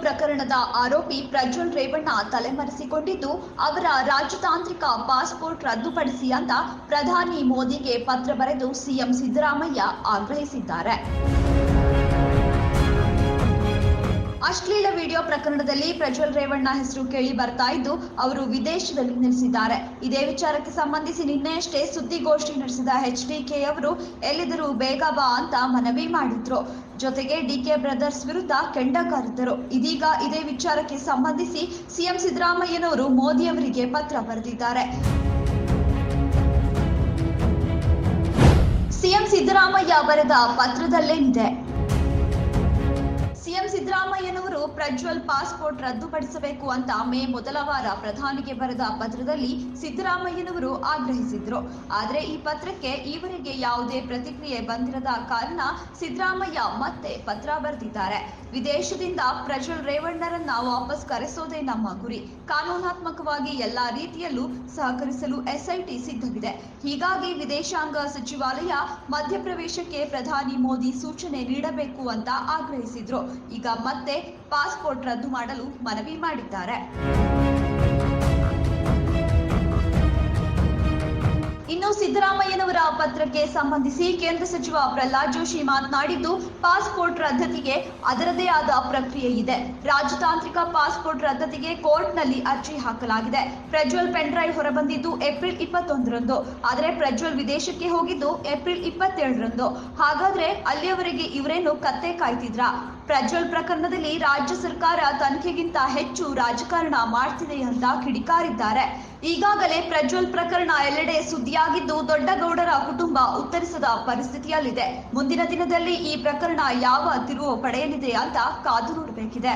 ಪ್ರಕರಣದ ಆರೋಪಿ ಪ್ರಜ್ವಲ್ ರೇವಣ್ಣ ತಲೆಮರೆಸಿಕೊಂಡಿದ್ದು, ಅವರ ರಾಜತಾಂತ್ರಿಕ ಪಾಸ್ಪೋರ್ಟ್ ರದ್ದುಪಡಿಸಿ ಅಂತ ಪ್ರಧಾನಿ ಮೋದಿಗೆ ಪತ್ರ ಬರೆದು ಸಿಎಂ ಸಿದ್ದರಾಮಯ್ಯ ಆಗ್ರಹಿಸಿದ್ದಾರೆ. ಅಶ್ಲೀಲ ವಿಡಿಯೋ ಪ್ರಕರಣದಲ್ಲಿ ಪ್ರಜ್ವಲ್ ರೇವಣ್ಣ ಹೆಸರು ಕೇಳಿ ಬರ್ತಾ ಇದ್ದು, ಅವರು ವಿದೇಶದಲ್ಲಿ ನೆಲೆಸಿದ್ದಾರೆ. ಇದೇ ವಿಚಾರಕ್ಕೆ ಸಂಬಂಧಿಸಿ ನಿನ್ನೆಯಷ್ಟೇ ಸುದ್ದಿಗೋಷ್ಠಿ ನಡೆಸಿದ ಎಚ್ಡಿಕೆ ಅವರು, ಎಲ್ಲಿದ್ದರೂ ಬೇಗ ಬಾ ಅಂತ ಮನವಿ ಮಾಡಿದ್ರು. ಜೊತೆಗೆ ಡಿಕೆ ಬ್ರದರ್ಸ್ ವಿರುದ್ಧ ಕೆಂಡ ಕಾರಿದ್ದರು ಇದೀಗ ಇದೇ ವಿಚಾರಕ್ಕೆ ಸಂಬಂಧಿಸಿ ಸಿಎಂ ಸಿದ್ದರಾಮಯ್ಯನವರು ಮೋದಿ ಅವರಿಗೆ ಪತ್ರ ಬರೆದಿದ್ದಾರೆ. ಸಿಎಂ ಸಿದ್ದರಾಮಯ್ಯ ಬರೆದ ಪತ್ರದಲ್ಲೇನಿದೆ ಪ್ರಜ್ವಲ್ ಪಾಸ್ಪೋರ್ಟ್ ರದ್ದುಪಡಿಸಬೇಕು ಅಂತ ಮೇ ಮೊದಲ ವಾರ ಪ್ರಧಾನಿಗೆ ಬರೆದ ಪತ್ರದಲ್ಲಿ ಸಿದ್ದರಾಮಯ್ಯನವರು ಆಗ್ರಹಿಸಿದ್ರು. ಆದರೆ ಈ ಪತ್ರಕ್ಕೆ ಈವರೆಗೆ ಯಾವುದೇ ಪ್ರತಿಕ್ರಿಯೆ ಬಂದಿರದ ಕಾರಣ ಸಿದ್ದರಾಮಯ್ಯ ಮತ್ತೆ ಪತ್ರ ಬರೆದಿದ್ದಾರೆ. ವಿದೇಶದಿಂದ ಪ್ರಜ್ವಲ್ ರೇವಣ್ಣರನ್ನ ವಾಪಸ್ ಕರೆಸೋದೇ ನಮ್ಮ ಗುರಿ. ಕಾನೂನಾತ್ಮಕವಾಗಿ ಎಲ್ಲಾ ರೀತಿಯಲ್ಲೂ ಸಹಕರಿಸಲು ಎಸ್ಐಟಿ ಸಿದ್ಧವಿದೆ. ಹೀಗಾಗಿ ವಿದೇಶಾಂಗ ಸಚಿವಾಲಯ ಮಧ್ಯಪ್ರವೇಶಕ್ಕೆ ಪ್ರಧಾನಿ ಮೋದಿ ಸೂಚನೆ ನೀಡಬೇಕು ಅಂತ ಆಗ್ರಹಿಸಿದ್ರು. ಈಗ ಮತ್ತೆ ಪಾಸ್ಪೋರ್ಟ್ ರದ್ದು ಮಾಡಲು ಮನವಿ ಮಾಡಿದ್ದಾರೆ. ಇನ್ನು ಸಿದ್ದರಾಮಯ್ಯನವರ ಪತ್ರಕ್ಕೆ ಸಂಬಂಧಿಸಿ ಕೇಂದ್ರ ಸಚಿವ ಪ್ರಹ್ಲಾದ್ ಜೋಶಿ ಮಾತನಾಡಿದ್ದು, ಪಾಸ್ಪೋರ್ಟ್ ರದ್ದತಿಗೆ ಅದರದೇ ಆದ ಪ್ರಕ್ರಿಯೆ ಇದೆ. ರಾಜತಾಂತ್ರಿಕ ಪಾಸ್ಪೋರ್ಟ್ ರದ್ದತಿಗೆ ಕೋರ್ಟ್ನಲ್ಲಿ ಅರ್ಜಿ ಹಾಕಲಾಗಿದೆ. ಪ್ರಜ್ವಲ್ ಪೆನ್ಡ್ರೈವ್ ಹೊರಬಂದಿದ್ದು ಏಪ್ರಿಲ್ ಇಪ್ಪತ್ತೊಂದರಂದು. ಆದರೆ ಪ್ರಜ್ವಲ್ ವಿದೇಶಕ್ಕೆ ಹೋಗಿದ್ದು ಏಪ್ರಿಲ್ ಇಪ್ಪತ್ತೇಳರಂದು. ಹಾಗಾದ್ರೆ ಅಲ್ಲಿಯವರೆಗೆ ಇವರೇನು ಕತ್ತೆ ಕಾಯ್ತಿದ್ರ? ಪ್ರಜ್ವಲ್ ಪ್ರಕರಣದಲ್ಲಿ ರಾಜ್ಯ ಸರ್ಕಾರ ತನಿಖೆಗಿಂತ ಹೆಚ್ಚು ರಾಜಕಾರಣ ಮಾಡ್ತಿದೆ ಅಂತ ಕಿಡಿಕಾರಿದ್ದಾರೆ. ಈಗಾಗಲೇ ಪ್ರಜ್ವಲ್ ಪ್ರಕರಣ ಎಲ್ಲೆಡೆ ಸುದ್ದಿಯಾಗಿದ್ದು ದೊಡ್ಡಗೌಡರ ಕುಟುಂಬ ಉತ್ತರಿಸದ ಪರಿಸ್ಥಿತಿಯಲ್ಲಿದೆ. ಮುಂದಿನ ದಿನದಲ್ಲಿ ಈ ಪ್ರಕರಣ ಯಾವ ತಿರುವು ಪಡೆಯಲಿದೆ ಅಂತ ಕಾದು ನೋಡಬೇಕಿದೆ.